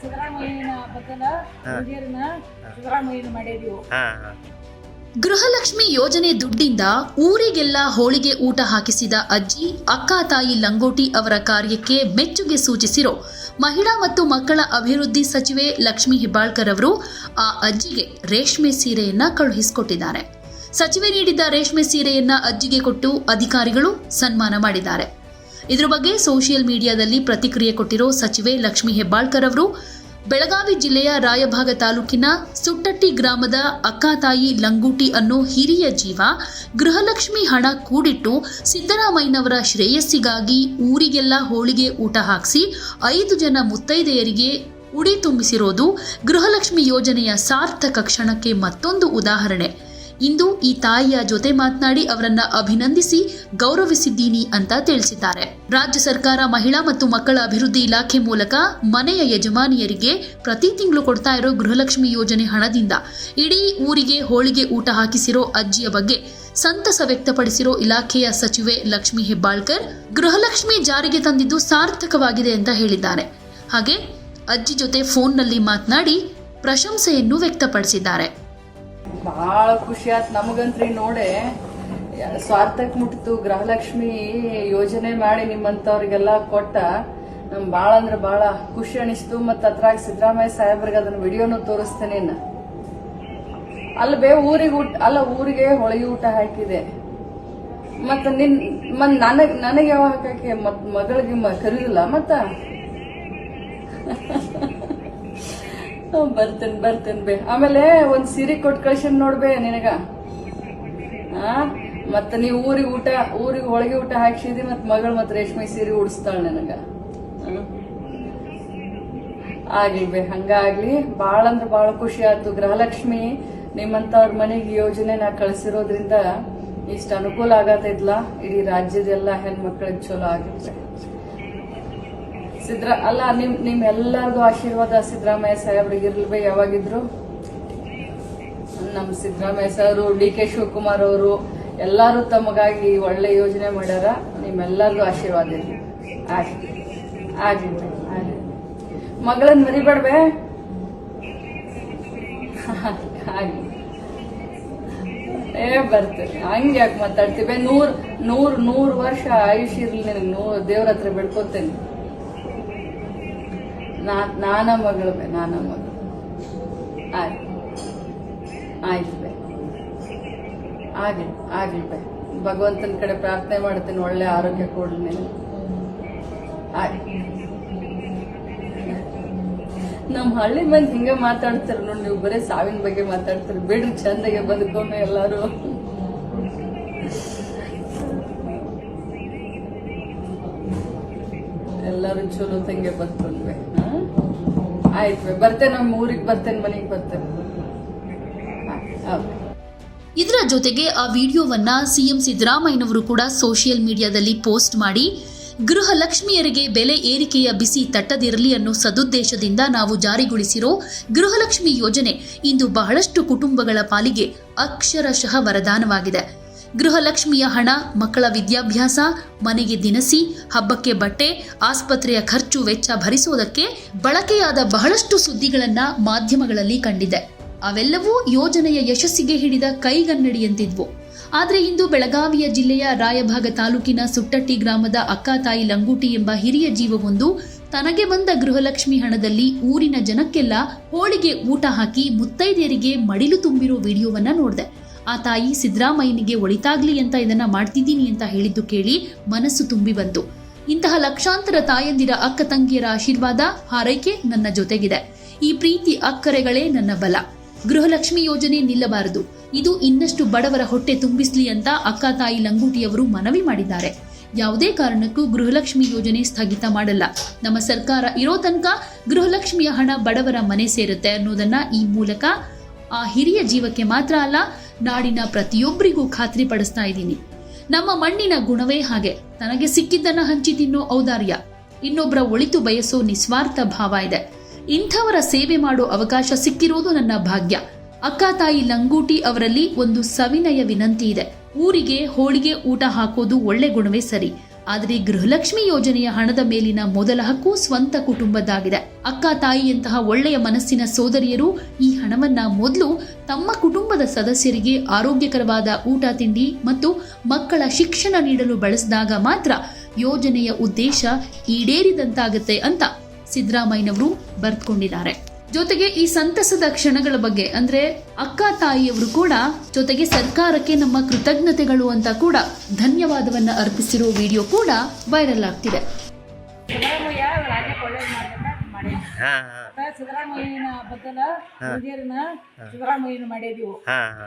ಸಿದ್ದರಾಮಯ್ಯನ ಬದಲ ಸಿದ್ದರಾಮಯ್ಯನ ಮಾಡಿದೀವಿ. ಗೃಹಲಕ್ಷ್ಮಿ ಯೋಜನೆ ದುಡ್ಡಿಂದ ಊರಿಗೆಲ್ಲ ಹೋಳಿಗೆ ಊಟ ಹಾಕಿಸಿದ ಅಜ್ಜಿ ಅಕ್ಕ ತಾಯಿ ಲಂಗೋಟಿ ಅವರ ಕಾರ್ಯಕ್ಕೆ ಮೆಚ್ಚುಗೆ ಸೂಚಿಸಿರೋ ಮಹಿಳಾ ಮತ್ತು ಮಕ್ಕಳ ಅಭಿವೃದ್ಧಿ ಸಚಿವೆ ಲಕ್ಷ್ಮಿ ಹೆಬ್ಬಾಳ್ಕರ್ ಅವರು ಆ ಅಜ್ಜಿಗೆ ರೇಷ್ಮೆ ಸೀರೆಯನ್ನ ಕಳುಹಿಸಿಕೊಟ್ಟಿದ್ದಾರೆ. ಸಚಿವೆ ನೀಡಿದ್ದ ರೇಷ್ಮೆ ಸೀರೆಯನ್ನ ಅಜ್ಜಿಗೆ ಕೊಟ್ಟು ಅಧಿಕಾರಿಗಳು ಸನ್ಮಾನ ಮಾಡಿದ್ದಾರೆ. ಇದ್ರ ಬಗ್ಗೆ ಸೋಷಿಯಲ್ ಮೀಡಿಯಾದಲ್ಲಿ ಪ್ರತಿಕ್ರಿಯೆ ಕೊಟ್ಟಿರೋ ಸಚಿವೆ ಲಕ್ಷ್ಮಿ ಹೆಬ್ಬಾಳ್ಕರ್ ಅವರು, ಬೆಳಗಾವಿ ಜಿಲ್ಲೆಯ ರಾಯಭಾಗ ತಾಲೂಕಿನ ಸುಟ್ಟಟ್ಟಿ ಗ್ರಾಮದ ಅಕ್ಕಾತಾಯಿ ಲಂಗೂಟಿ ಅನ್ನೋ ಹಿರಿಯ ಜೀವ ಗೃಹಲಕ್ಷ್ಮಿ ಹಣ ಕೂಡಿಟ್ಟು ಸಿದ್ದರಾಮಯ್ಯನವರ ಶ್ರೇಯಸ್ಸಿಗಾಗಿ ಊರಿಗೆಲ್ಲ ಹೋಳಿಗೆ ಊಟ ಹಾಕಿಸಿ ಐದು ಜನ ಮುತ್ತೈದೆಯರಿಗೆ ಉಡಿ ತುಂಬಿಸಿರೋದು ಗೃಹಲಕ್ಷ್ಮಿ ಯೋಜನೆಯ ಸಾರ್ಥಕ ಕ್ಷಣಕ್ಕೆ ಮತ್ತೊಂದು ಉದಾಹರಣೆ. ಇಂದು ಈ ತಾಯಿಯ ಜೊತೆ ಮಾತನಾಡಿ ಅವರನ್ನ ಅಭಿನಂದಿಸಿ ಗೌರವಿಸಿದ್ದೀನಿ ಅಂತ ತಿಳಿಸಿದ್ದಾರೆ. ರಾಜ್ಯ ಸರ್ಕಾರ ಮಹಿಳಾ ಮತ್ತು ಮಕ್ಕಳ ಅಭಿವೃದ್ಧಿ ಇಲಾಖೆ ಮೂಲಕ ಮನೆಯ ಯಜಮಾನಿಯರಿಗೆ ಪ್ರತಿ ತಿಂಗಳು ಕೊಡ್ತಾ ಇರೋ ಗೃಹಲಕ್ಷ್ಮಿ ಯೋಜನೆ ಹಣದಿಂದ ಇಡೀ ಊರಿಗೆ ಹೋಳಿಗೆ ಊಟ ಹಾಕಿಸಿರೋ ಅಜ್ಜಿಯ ಬಗ್ಗೆ ಸಂತಸ ವ್ಯಕ್ತಪಡಿಸಿರೋ ಇಲಾಖೆಯ ಸಚಿವೆ ಲಕ್ಷ್ಮಿ ಹೆಬ್ಬಾಳ್ಕರ್ ಗೃಹಲಕ್ಷ್ಮಿ ಜಾರಿಗೆ ತಂದಿದ್ದು ಸಾರ್ಥಕವಾಗಿದೆ ಅಂತ ಹೇಳಿದ್ದಾರೆ. ಹಾಗೆ ಅಜ್ಜಿ ಜೊತೆ ಫೋನ್ನಲ್ಲಿ ಮಾತನಾಡಿ ಪ್ರಶಂಸೆಯನ್ನು ವ್ಯಕ್ತಪಡಿಸಿದ್ದಾರೆ. ಭಾಳ ಖುಷಿ ಆಯ್ತು ನಮಗಂತ್ರಿ ನೋಡೆ. ಸ್ವಾರ್ಥಕ್ಕೆ ಮುಟ್ಟಿತು ಗೃಹಲಕ್ಷ್ಮಿ ಯೋಜನೆ ಮಾಡಿ ನಿಮ್ಮಂತವ್ರಿಗೆಲ್ಲ ಕೊಟ್ಟ. ನಮ್ ಭಾಳ ಅಂದ್ರೆ ಭಾಳ ಖುಷಿ ಅನಿಸ್ತು ಮತ್ತ ಅದ್ರಾಗ ಸಿದ್ದರಾಮಯ್ಯ ಸಾಹೇಬ್ರಿಗೆ ಅದನ್ನ ವಿಡಿಯೋನು ತೋರಿಸ್ತೇನೆ ಬೇ ಊರಿಗೆ ಊಟ, ಅಲ್ಲ ಊರಿಗೆ ಹೊಳೆ ಊಟ ಹಾಕಿದೆ. ಮತ್ತ ನಿನ್ ಮತ್ ನನಗ್, ನನಗೆ ಯಾವ ಹಾಕಕ್ಕೆ ಮತ್ ಮಗಳಿಗೆ ಕರೀಲಿಲ್ಲ ಮತ್ತ. ಬರ್ತೇನೆ ಬರ್ತೇನೆ ಬೇ. ಆಮೇಲೆ ಒಂದ್ ಸೀರೆ ಕೊಟ್ಟು ಕಳ್ಸನ್ ನೋಡ್ಬೇ ನಿನಗ. ಮತ್ತ ನೀವು ಊರಿಗೆ ಊಟ, ಊರಿಗೆ ಹೋಳಿಗೆ ಊಟ ಹಾಕ್ಸಿದಿ ಮತ್ ಮಗಳು ಮತ್ ರೇಷ್ಮೆ ಸೀರೆ ಉಡಿಸ್ತಾಳ ನನಗ? ಆಗ್ಲಿ ಬೇ, ಹಂಗಾಗ್ಲಿ. ಬಾಳ ಅಂದ್ರ ಬಾಳ ಖುಷಿ ಆಯ್ತು. ಗೃಹಲಕ್ಷ್ಮಿ ನಿಮ್ಮಂತವ್ರ ಮನೆಗೆ ಯೋಜನೆ ನಾ ಕಳ್ಸಿರೋದ್ರಿಂದ ಇಷ್ಟ ಅನುಕೂಲ ಆಗತ್ತೈತ್ಲ ಇಡೀ ರಾಜ್ಯದೆಲ್ಲ ಹೆಣ್ಮಕ್ಳಿಗೆ ಚಲೋ ಆಗಿರ್ಬೇಕು ಸಿದ್ರ ಅಲ್ಲ, ನಿಮ್ ನಿಮ್ ಎಲ್ಲಾರ್ಗು ಆಶೀರ್ವಾದ ಸಿದ್ದರಾಮಯ್ಯ ಸಾಹೇಬ್ರಿಗೆ ಇರ್ಲಿ ಯಾವಾಗಿದ್ರು? ನಮ್ Siddaramaiah sir D K Shivakumar ಅವರು ಎಲ್ಲಾರು ತಮಗಾಗಿ ಒಳ್ಳೆ ಯೋಜನೆ ಮಾಡ್ಯಾರ. ನಿಮ್ಮೆಲ್ಲರಿಗೂ ಆಶೀರ್ವಾದ ಇರ್ಲಿ ಆಗಿ ಮಗಳನ್ ಆಗ್ಲಿ ಏ, ಬರ್ತೇನೆ. ಹಂಗೆ ಯಾಕೆ ಮಾತಾಡ್ತೀವಿ ನೂರ್ ನೂರ್ ನೂರ್ ವರ್ಷ ಆಯುಷ್ ಇರ್ಲಿ ನಿನಗೆ. ನೂರ್ ದೇವ್ರ ಹತ್ರ ಬೆಳ್ಕೊತೇನೆ ನಾನ ಮಗಳು ಬೇ ನಾನ ಮಗಳು. ಆಯ್ತು. ಆಯ್ತು ಬೇ ಆಗಲಿ ಆಗಲಿ ಬೇ ಭಗವಂತನ ಕಡೆ ಪ್ರಾರ್ಥನೆ ಮಾಡ್ತೀನಿ, ಒಳ್ಳೆ ಆರೋಗ್ಯ ಕೊಡ್ಲಿ ನೀನು ನಮ್ ಹಳ್ಳಿ ಮಂದಿ ಹಿಂಗ ಮಾತಾಡ್ತಾರ ನೋಡಿ, ನೀವು ಬರೀ ಸಾವಿನ ಬಗ್ಗೆ ಮಾತಾಡ್ತೀರಿ. ಬಿಡ್ರಿ, ಚಂದಗೆ ಬದುಕೋಣ ಎಲ್ಲಾರು. ಎಲ್ಲಾರು ಚಲೋ ತಂಗೆ ಬದುಕೊಂಡ್ವೆ ಆಯ್ತು ನಮ್ಮ ಊರಿಗೆ, ಬರ್ತೇನೆ, ಮನೆಗೆ ಬರ್ತೇನೆ. ಇದರ ಜೊತೆಗೆ ಆ ವಿಡಿಯೋವನ್ನ ಸಿಎಂ ಸಿದ್ದರಾಮಯ್ಯನವರು ಕೂಡ ಸೋಷಿಯಲ್ ಮೀಡಿಯಾದಲ್ಲಿ ಪೋಸ್ಟ್ ಮಾಡಿ, ಗೃಹ ಲಕ್ಷ್ಮಿಯರಿಗೆ ಬೆಲೆ ಏರಿಕೆಯ ಬಿಸಿ ತಟ್ಟದಿರಲಿ ಅನ್ನೋ ಸದುದ್ದೇಶದಿಂದ ನಾವು ಜಾರಿಗೊಳಿಸಿರೋ ಗೃಹಲಕ್ಷ್ಮಿ ಯೋಜನೆ ಇಂದು ಬಹಳಷ್ಟು ಕುಟುಂಬಗಳ ಪಾಲಿಗೆ ಅಕ್ಷರಶಃ ವರದಾನವಾಗಿದೆ. ಗೃಹಲಕ್ಷ್ಮಿಯ ಹಣ, ಮಕ್ಕಳ ವಿದ್ಯಾಭ್ಯಾಸ, ಮನೆಗೆ ದಿನಸಿ, ಹಬ್ಬಕ್ಕೆ ಬಟ್ಟೆ, ಆಸ್ಪತ್ರೆಯ ಖರ್ಚು ವೆಚ್ಚ ಭರಿಸುವುದಕ್ಕೆ ಬಳಕೆಯಾದ ಬಹಳಷ್ಟು ಸುದ್ದಿಗಳನ್ನ ಮಾಧ್ಯಮಗಳಲ್ಲಿ ಕಂಡಿದೆ. ಅವೆಲ್ಲವೂ ಯೋಜನೆಯ ಯಶಸ್ಸಿಗೆ ಹಿಡಿದ ಕೈಗನ್ನಡಿಯಂತಿದ್ವು. ಆದರೆ ಇಂದು ಬೆಳಗಾವಿಯ ಜಿಲ್ಲೆಯ ರಾಯಭಾಗ ತಾಲೂಕಿನ ಸುಟ್ಟಟ್ಟಿ ಗ್ರಾಮದ ಅಕ್ಕ ತಾಯಿ ಲಂಗೂಟಿ ಎಂಬ ಹಿರಿಯ ಜೀವವೊಂದು ತನಗೆ ಬಂದ ಗೃಹಲಕ್ಷ್ಮಿ ಹಣದಲ್ಲಿ ಊರಿನ ಜನಕ್ಕೆಲ್ಲ ಹೋಳಿಗೆ ಊಟ ಹಾಕಿ ಮುತ್ತೈದೆಯರಿಗೆ ಮಡಿಲು ತುಂಬಿರೋ ವಿಡಿಯೋವನ್ನ ನೋಡಿದೆ. ಆ ತಾಯಿ ಸಿದ್ದರಾಮಯ್ಯನಿಗೆ ಒಳಿತಾಗ್ಲಿ ಅಂತ ಇದನ್ನ ಮಾಡ್ತಿದ್ದೀನಿ ಅಂತ ಹೇಳಿದ್ದು ಕೇಳಿ ಮನಸ್ಸು ತುಂಬಿ ಬಂತು. ಇಂತಹ ಲಕ್ಷಾಂತರ ತಾಯಂದಿರ ಅಕ್ಕ ತಂಗಿಯರ ಆಶೀರ್ವಾದ ಹಾರೈಕೆ ನನ್ನ ಜೊತೆಗಿದೆ. ಈ ಪ್ರೀತಿ ಅಕ್ಕರೆಗಳೇ ನನ್ನ ಬಲ. ಗೃಹಲಕ್ಷ್ಮಿ ಯೋಜನೆ ನಿಲ್ಲಬಾರದು. ಇದು ಇನ್ನಷ್ಟು ಬಡವರ ಹೊಟ್ಟೆ ತುಂಬಿಸ್ಲಿ ಅಂತ ಅಕ್ಕ ತಾಯಿ ಲಂಗೂಟಿಯವರು ಮನವಿ ಮಾಡಿದ್ದಾರೆ. ಯಾವುದೇ ಕಾರಣಕ್ಕೂ ಗೃಹಲಕ್ಷ್ಮಿ ಯೋಜನೆ ಸ್ಥಗಿತ ಮಾಡಲ್ಲ. ನಮ್ಮ ಸರ್ಕಾರ ಇರೋ ತನಕ ಗೃಹಲಕ್ಷ್ಮಿಯ ಹಣ ಬಡವರ ಮನೆ ಸೇರುತ್ತೆ ಅನ್ನೋದನ್ನ ಈ ಮೂಲಕ ಆ ಹಿರಿಯ ಜೀವಕ್ಕೆ ಮಾತ್ರ ಅಲ್ಲ ನಾಡಿನ ಪ್ರತಿಯೊಬ್ಬರಿಗೂ ಖಾತ್ರಿ ಪಡಿಸ್ತಾ ಇದ್ದೀನಿ. ನಮ್ಮ ಮಣ್ಣಿನ ಗುಣವೇ ಹಾಗೆ. ತನಗೆ ಸಿಕ್ಕಿದ್ದನ್ನ ಹಂಚಿ ತಿನ್ನೋ ಔದಾರ್ಯ. ಇನ್ನೊಬ್ಬರ ಒಳಿತು ಬಯಸೋ ನಿಸ್ವಾರ್ಥ ಭಾವ ಇದೆ. ಇಂಥವರ ಸೇವೆ ಮಾಡೋ ಅವಕಾಶ ಸಿಕ್ಕಿರೋದು ನನ್ನ ಭಾಗ್ಯ. ಅಕ್ಕ ತಾಯಿ ಲಂಗೂಟಿ ಅವರಲ್ಲಿ ಒಂದು ಸವಿನಯ ವಿನಂತಿ ಇದೆ. ಊರಿಗೆ ಹೋಳಿಗೆ ಊಟ ಹಾಕೋದು ಒಳ್ಳೆ ಗುಣವೇ ಸರಿ. ಆದರೆ ಗೃಹಲಕ್ಷ್ಮಿ ಯೋಜನೆಯ ಹಣದ ಮೇಲಿನ ಮೊದಲ ಹಕ್ಕು ಸ್ವಂತ ಕುಟುಂಬದ್ದಾಗಿದೆ. ಅಕ್ಕ ತಾಯಿಯಂತಹ ಒಳ್ಳೆಯ ಮನಸ್ಸಿನ ಸೋದರಿಯರು ಈ ಹಣವನ್ನ ಮೊದಲು ತಮ್ಮ ಕುಟುಂಬದ ಸದಸ್ಯರಿಗೆ ಆರೋಗ್ಯಕರವಾದ ಊಟ ತಿಂಡಿ ಮತ್ತು ಮಕ್ಕಳ ಶಿಕ್ಷಣ ನೀಡಲು ಬಳಸಿದಾಗ ಮಾತ್ರ ಯೋಜನೆಯ ಉದ್ದೇಶ ಈಡೇರಿದಂತಾಗುತ್ತೆ ಅಂತ ಸಿದ್ದರಾಮಯ್ಯನವರು ಬರೆದುಕೊಂಡಿದ್ದಾರೆ. ಜೊತೆಗೆ ಈ ಸಂತಸದ ಕ್ಷಣಗಳ ಬಗ್ಗೆ ಅಂದ್ರೆ ಅಕ್ಕ ತಾಯಿಯವರು ಕೂಡ ಜೊತೆಗೆ ಸರ್ಕಾರಕ್ಕೆ ನಮ್ಮ ಕೃತಜ್ಞತೆಗಳು ಅಂತ ಕೂಡ ಧನ್ಯವಾದವನ್ನ ಅರ್ಪಿಸಿರುವ ವಿಡಿಯೋ ಕೂಡ ವೈರಲ್ ಆಗ್ತಿದೆ. ಸಿದ್ದರಾಮಯ್ಯನ ಬದಲ ಸಿದ್ದರಾಮಯ್ಯನ ಮಾಡಿದೀವು. ಹಾ ಹಾ.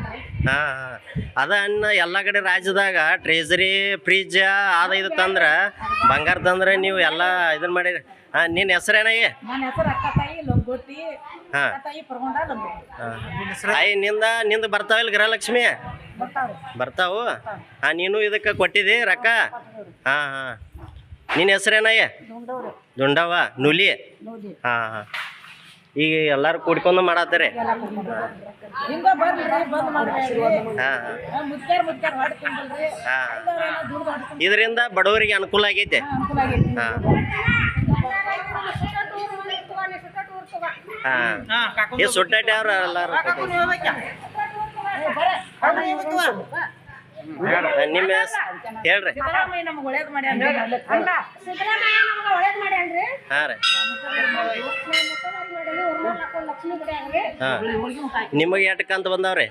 ಹಾ ಹಾ. ಅದ ಅನ್ನ ಎಲ್ಲ ಕಡೆ ರಾಜ್ಯದಾಗ ಟ್ರೇಜರಿ ಫ್ರಿಜ್ ಅದ ಇದು ತಂದ್ರ ಬಂಗಾರ ತಂದ್ರ ನೀವು ಎಲ್ಲ ಇದನ್ ಮಾಡಿರಿ. ಹಾ ನಿನ್ನ ಹೆಸರೇನಾಗಿ ನನ್ನ ಹೆಸರು ಅಕ್ಕ ತಾಯಿ ಲಂಗೋಟಿ. ಹಾ. ಅಕ್ಕ ತಾಯಿ ಪರಗೊಂಡ ಲಂಗೋಟಿ. ಆಯ್ನಿಂದ ನಿಂದ ಬರ್ತಾವಲ್ ಗೃಹಲಕ್ಷ್ಮಿ ಬರ್ತಾವ್ರಿ. ಬರ್ತಾವು? ಹಾ ನೀನು ಇದಕ್ಕೆ ಕೊಟ್ಟಿದಿ ರೊಕ್ಕ? ಹಾ ಹಾ. ನಿನ್ನ ಹೆಸರೇನಯ್ಯ ದುಂಡವ್ರು. ದುಂಡವ ನುಲಿ? ನೋಡಿ ಹಾ ಹಾ. ಈಗ ಎಲ್ಲಾರು ಕೂಡ್ಕೊಂಡು ಮಾಡತ್ತಾರೆ? ಇದರಿಂದ ಬಡವರಿಗೆ ಅನುಕೂಲ ಆಗೈತೆ. ಹಾ ಸುಟ್ಟಾಟಿ ಅವ್ರ ಎಲ್ಲಾರು ನಿಮ್ಮ ಹೇಳ್ರಿ. ಸಿದ್ದರಾಮಯ್ಯ ಸಿದ್ದರಾಮಯ್ಯ ಹಾ ರೀ. ನಿಮಗೆ ಎಷ್ಟು ಕಂತ ಬಂದಾವ್ರಿ?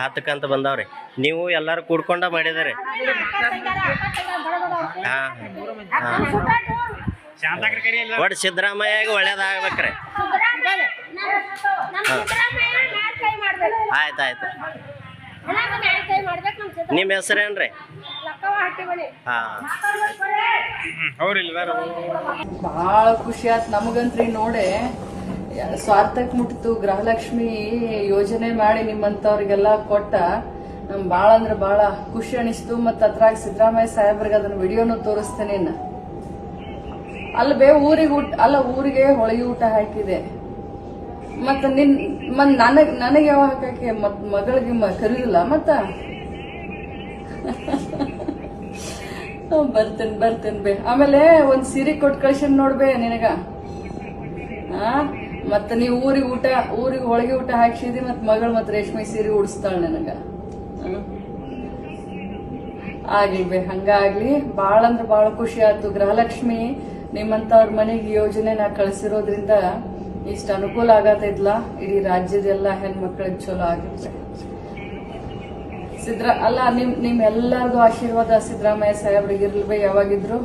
ಹತ್ತು ಕಂತ ಬಂದಾವ್ರಿ. ನೀವು ಎಲ್ಲಾರು ಕೂಡ್ಕೊಂಡ ಮಾಡಿದಾರೆ. ಹಾ ಹಾ. ಒಟ್ಟು ಸಿದ್ದರಾಮಯ್ಯಗೆ ಒಳ್ಳೇದಾಗ್ಬೇಕ್ರಿ. ನಮ್ ನಿಮ್ಮ ಹೆಸರೇನ್ರಿ ಲಕ್ಕವ ಹಟ್ಟಿಬಳಿ ಹಾ. ಭಾಳ ಖುಷಿ ಆಯ್ತು ನಮಗಂತ್ರಿ ನೋಡೆ. ಸ್ವಾರ್ಥಕ್ಕೆ ಮುಟ್ಟಿತು ಗೃಹಲಕ್ಷ್ಮಿ ಯೋಜನೆ ಮಾಡಿ ನಿಮ್ಮಂಥವ್ರಿಗೆಲ್ಲ ಕೊಟ್ಟ. ನಮ್ ಭಾಳ ಅಂದ್ರೆ ಭಾಳ ಖುಷಿ ಅನಿಸ್ತು. ಮತ್ತು ಅದ್ರಾಗ ಸಿದ್ದರಾಮಯ್ಯ ಸಾಹೇಬ್ರಿಗೆ ಅದನ್ನ ವಿಡಿಯೋನು ತೋರಿಸ್ತೇನೆ ಅಲ್ಲಿ ಅಲ್ಲ ಬೇ ಊರಿಗೆ ಊಟ ಅಲ್ಲ ಊರಿಗೆ ಹೋಳಿಗೆ ಊಟ ಹಾಕಿದೆ. ಮತ್ತ ನಿನ್ ಮತ್ ನನಗ್, ನನಗೆ ಯಾವಾಗ ಹಾಕಕ್ಕೆ ಮತ್ ಮಗಳಿಗೆ ಕರೀಲಿಲ್ಲ ಮತ್ತ? ಬರ್ತೇನೆ ಬರ್ತೇನೆ ಬೇ. ಆಮೇಲೆ ಒಂದ್ ಸೀರೆ ಕೊಟ್ಟು ಕಳ್ಸೇನ್ ನೋಡ್ಬೇ ನಿನಗ. ಮತ್ತ ನೀವ್ ಊರಿಗೆ ಊಟ, ಊರಿಗೆ ಹೋಳಿಗೆ ಊಟ ಹಾಕ್ಸಿದಿ ಮತ್ ಮಗಳು ಮತ್ ರೇಷ್ಮೆ ಸೀರೆ ಉಡಿಸ್ತಾಳ ನನಗ? ಆಗ್ಲಿ ಬೇ, ಹಂಗಾಗ್ಲಿ. ಬಾಳ ಅಂದ್ರ ಬಾಳ ಖುಷಿ ಆಯ್ತು. ಗೃಹಲಕ್ಷ್ಮಿ ನಿಮ್ಮಂತವ್ರ ಮನೆಗೆ ಯೋಜನೆ ನಾ ಕಳ್ಸಿರೋದ್ರಿಂದ ಇಷ್ಟ ಅನುಕೂಲ ಆಗತ್ತಿದ್ಲ ಇಡೀ ರಾಜ್ಯದೆಲ್ಲ ಹೆಣ್ಮಕ್ಳಿಗೆ ಚಲೋ ಆಗಿತ್ತು ಸಿದ್ರ, ಅಲ್ಲ, ನಿಮ್ ನಿಮ್ ಎಲ್ಲಾರ್ದು ಆಶೀರ್ವಾದ ಸಿದ್ದರಾಮಯ್ಯ ಸಾಹೇಬ್ರಿಗೆ ಇರ್ಲಿ ಯಾವಾಗಿದ್ರು.